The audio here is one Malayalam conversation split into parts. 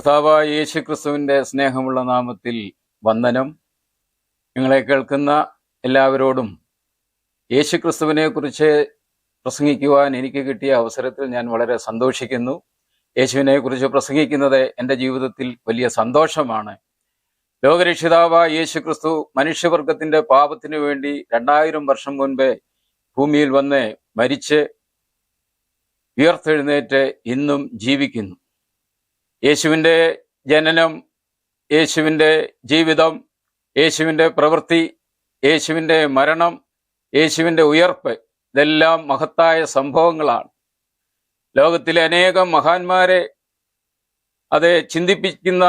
കർത്താവായ യേശു ക്രിസ്തുവിന്റെ സ്നേഹമുള്ള നാമത്തിൽ വന്ദനം. നിങ്ങളെ കേൾക്കുന്ന എല്ലാവരോടും യേശു ക്രിസ്തുവിനെ കുറിച്ച് പ്രസംഗിക്കുവാൻ എനിക്ക് കിട്ടിയ അവസരത്തിൽ ഞാൻ വളരെ സന്തോഷിക്കുന്നു. യേശുവിനെ കുറിച്ച് പ്രസംഗിക്കുന്നത് എന്റെ ജീവിതത്തിൽ വലിയ സന്തോഷമാണ്. ലോകരക്ഷിതാവായ യേശു ക്രിസ്തു മനുഷ്യവർഗത്തിന്റെ പാപത്തിനു വേണ്ടി രണ്ടായിരം വർഷം മുൻപേ ഭൂമിയിൽ വന്ന് മരിച്ച് ഉയർത്തെഴുന്നേറ്റ് ഇന്നും ജീവിക്കുന്നു. യേശുവിന്റെ ജനനം യേശുവിന്റെ ജീവിതം യേശുവിന്റെ പ്രവൃത്തി യേശുവിന്റെ മരണം യേശുവിന്റെ ഉയർപ്പ് ഇതെല്ലാം മഹത്തായ സംഭവങ്ങളാണ്. ലോകത്തിലെ അനേകം മഹാന്മാരെ അത് ചിന്തിപ്പിക്കുന്ന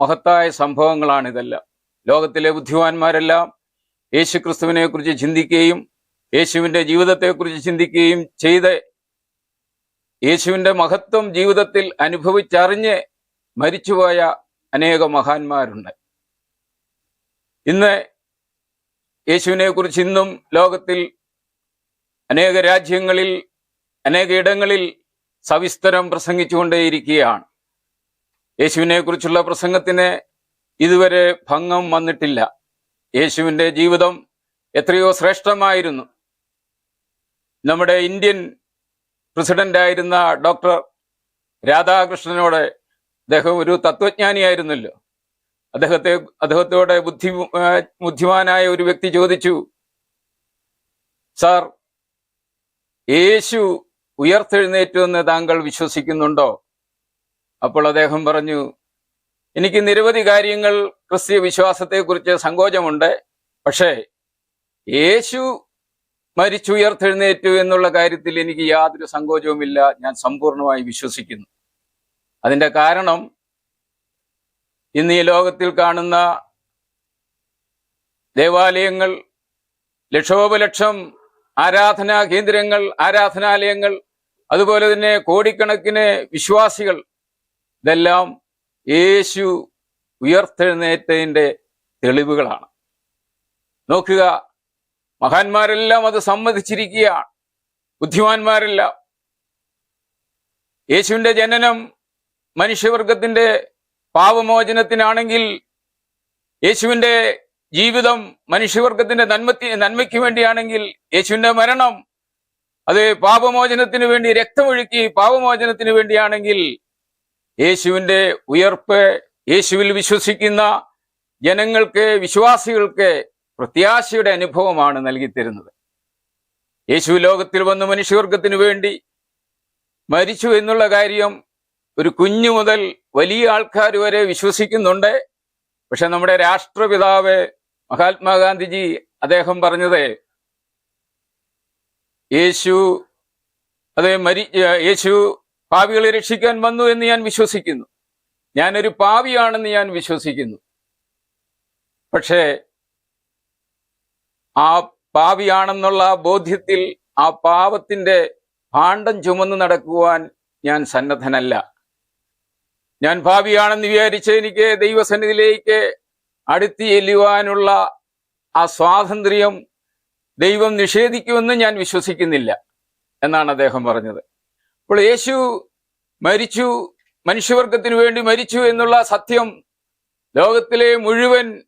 മഹത്തായ സംഭവങ്ങളാണ് ഇതെല്ലാം ലോകത്തിലെ ബുദ്ധിമാന്മാരെല്ലാം യേശുക്രിസ്തുവിനെക്കുറിച്ച് ക്രിസ്തുവിനെ ചിന്തിക്കുകയും യേശുവിന്റെ ജീവിതത്തെക്കുറിച്ച് ചിന്തിക്കുകയും ചെയ്ത് യേശുവിന്റെ മഹത്വം ജീവിതത്തിൽ അനുഭവിച്ചറിഞ്ഞ് മരിച്ചുപോയ അനേക മഹാന്മാരുണ്ട്. ഇന്ന് യേശുവിനെ കുറിച്ച് ഇന്നും ലോകത്തിൽ അനേക രാജ്യങ്ങളിൽ അനേക ഇടങ്ങളിൽ സവിസ്തരം പ്രസംഗിച്ചുകൊണ്ടേയിരിക്കുകയാണ്. യേശുവിനെ കുറിച്ചുള്ള പ്രസംഗത്തിന് ഇതുവരെ ഭംഗം വന്നിട്ടില്ല. യേശുവിന്റെ ജീവിതം എത്രയോ ശ്രേഷ്ഠമായിരുന്നു. നമ്മുടെ ഇന്ത്യൻ പ്രസിഡന്റായിരുന്ന ഡോക്ടർ രാധാകൃഷ്ണനോട് അദ്ദേഹം ഒരു തത്വജ്ഞാനിയായിരുന്നല്ലോ. അദ്ദേഹത്തെ അദ്ദേഹത്തോടെ ബുദ്ധി ബുദ്ധിമാനായ ഒരു വ്യക്തി ചോദിച്ചു സാർ യേശു ഉയർത്തെഴുന്നേറ്റു എന്ന് താങ്കൾ വിശ്വസിക്കുന്നുണ്ടോ? അപ്പോൾ അദ്ദേഹം പറഞ്ഞു എനിക്ക് നിരവധി കാര്യങ്ങൾ ക്രിസ്തീയ വിശ്വാസത്തെക്കുറിച്ച് സങ്കോചമുണ്ട്. പക്ഷേ യേശു മരിച്ചുയർത്തെഴുന്നേറ്റു എന്നുള്ള കാര്യത്തിൽ എനിക്ക് യാതൊരു സങ്കോചവുമില്ല. ഞാൻ സമ്പൂർണമായി വിശ്വസിക്കുന്നു. അതിന്റെ കാരണം ഇന്ന് ഈ ലോകത്തിൽ കാണുന്ന ദേവാലയങ്ങൾ ലക്ഷോപലക്ഷം ആരാധനാ കേന്ദ്രങ്ങൾ ആരാധനാലയങ്ങൾ അതുപോലെ തന്നെ കോടിക്കണക്കിന് വിശ്വാസികൾ ഇതെല്ലാം യേശു ഉയർത്തെഴുന്നേറ്റതിന്റെ തെളിവുകളാണ്. നോക്കുക മഹാന്മാരെല്ലാം അത് സമ്മതിച്ചിരിക്കുകയാണ് ബുദ്ധിമാന്മാരെല്ലാം. യേശുവിന്റെ ജനനം മനുഷ്യവർഗത്തിന്റെ പാപമോചനത്തിനാണെങ്കിൽ യേശുവിന്റെ ജീവിതം മനുഷ്യവർഗത്തിന്റെ നന്മത്തി നന്മയ്ക്ക് വേണ്ടിയാണെങ്കിൽ യേശുവിന്റെ മരണം അത് പാപമോചനത്തിന് വേണ്ടി രക്തമൊഴുക്കി പാപമോചനത്തിന് വേണ്ടിയാണെങ്കിൽ യേശുവിന്റെ ഉയർപ്പ് യേശുവിൽ വിശ്വസിക്കുന്ന ജനങ്ങൾക്ക് വിശ്വാസികൾക്ക് പ്രത്യാശയുടെ അനുഭവമാണ് നൽകിത്തരുന്നത്. യേശു ലോകത്തിൽ വന്ന് മനുഷ്യവർഗത്തിന് വേണ്ടി മരിച്ചു എന്നുള്ള കാര്യം ഒരു കുഞ്ഞു മുതൽ വലിയ ആൾക്കാർ വരെ വിശ്വസിക്കുന്നുണ്ട്. പക്ഷെ നമ്മുടെ രാഷ്ട്രപിതാവ് മഹാത്മാഗാന്ധിജി അദ്ദേഹം പറഞ്ഞത് യേശു അതെ മരി യേശു പാവികളെ രക്ഷിക്കാൻ വന്നു എന്ന് ഞാൻ വിശ്വസിക്കുന്നു. ഞാനൊരു പാവിയാണെന്ന് ഞാൻ വിശ്വസിക്കുന്നു. പക്ഷേ ആ പാവിയാണെന്നുള്ള ബോധ്യത്തിൽ ആ പാപത്തിന്റെ ഭാണ്ഡം ചുമന്ന് നടക്കുവാൻ ഞാൻ സന്നദ്ധനല്ല. ഞാൻ ഭാവിയാണെന്ന് വിചാരിച്ച് എനിക്ക് ദൈവസന്നിധിയിലേക്ക് അടുത്തി ചെല്ലുവാനുള്ള ആ സ്വാതന്ത്ര്യം ദൈവം നിഷേധിക്കുമെന്ന് ഞാൻ വിശ്വസിക്കുന്നില്ല എന്നാണ് അദ്ദേഹം പറഞ്ഞത്. അപ്പോൾ യേശു മരിച്ചു മനുഷ്യവർഗത്തിനു വേണ്ടി മരിച്ചു എന്നുള്ള സത്യം ലോകത്തിലെ മുഴുവൻ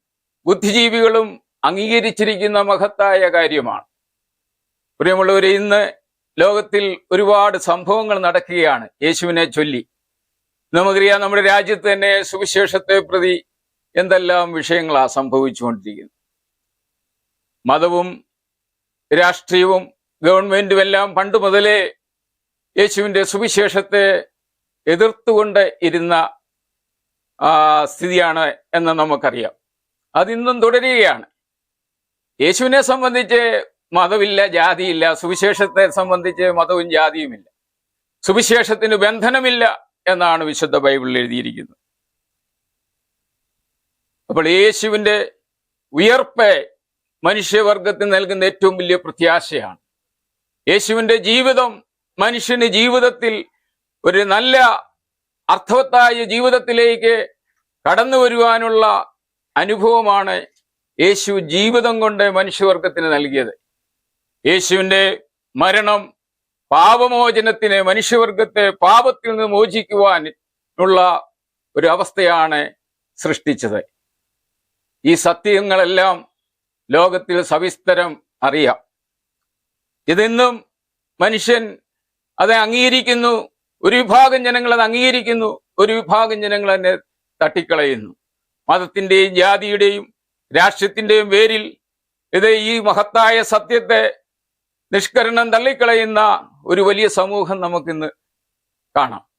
ബുദ്ധിജീവികളും അംഗീകരിച്ചിരിക്കുന്ന മഹത്തായ കാര്യമാണ്. പ്രിയമുള്ളവരെ ഇന്ന് ലോകത്തിൽ ഒരുപാട് സംഭവങ്ങൾ നടക്കുകയാണ് യേശുവിനെ ചൊല്ലി. നമുക്കറിയാം നമ്മുടെ രാജ്യത്ത് തന്നെ സുവിശേഷത്തെ പ്രതി എന്തെല്ലാം വിഷയങ്ങളാ സംഭവിച്ചുകൊണ്ടിരിക്കുന്നത്. മതവും രാഷ്ട്രീയവും ഗവൺമെന്റും എല്ലാം പണ്ട് മുതലേ യേശുവിന്റെ സുവിശേഷത്തെ എതിർത്തുകൊണ്ട് ഇരുന്ന സ്ഥിതിയാണ് എന്ന് നമുക്കറിയാം. അതിന്നും തുടരുകയാണ്. യേശുവിനെ സംബന്ധിച്ച് മതമില്ല ജാതിയില്ല. സുവിശേഷത്തെ സംബന്ധിച്ച് മതവും ജാതിയുമില്ല. സുവിശേഷത്തിന് ബന്ധനമില്ല. എന്നാണ് വിശുദ്ധ ബൈബിളിൽ എഴുതിയിരിക്കുന്നത്. അപ്പോൾ യേശുവിന്റെ ഉയർപ്പ് മനുഷ്യവർഗത്തിന് നൽകുന്ന ഏറ്റവും വലിയ പ്രത്യാശയാണ്. യേശുവിന്റെ ജീവിതം മനുഷ്യന് ജീവിതത്തിൽ ഒരു നല്ല അർത്ഥവത്തായ ജീവിതത്തിലേക്ക് കടന്നു വരുവാനുള്ള അനുഭവമാണ് യേശു ജീവിതം കൊണ്ട് മനുഷ്യവർഗത്തിന് നൽകിയത്. യേശുവിന്റെ മരണം പാപമോചനത്തിന് മനുഷ്യവർഗത്തെ പാപത്തിൽ നിന്ന് മോചിക്കുവാൻ ഉള്ള ഒരു അവസ്ഥയാണ് സൃഷ്ടിച്ചത്. ഈ സത്യങ്ങളെല്ലാം ലോകത്തിൽ സവിസ്തരം അറിയാം. ഇതെന്നും മനുഷ്യൻ അത് അംഗീകരിക്കുന്നു ഒരു വിഭാഗം ജനങ്ങൾ അത് അംഗീകരിക്കുന്നു ഒരു വിഭാഗം ജനങ്ങൾ അതിനെ തട്ടിക്കളയുന്നു. മതത്തിന്റെയും ജാതിയുടെയും രാഷ്ട്രത്തിന്റെയും പേരിൽ ഇത് ഈ മഹത്തായ സത്യത്തെ നിഷ്കരണം തള്ളിക്കളയുന്ന ഒരു വലിയ സമൂഹം നമുക്കിന്ന് കാണാം.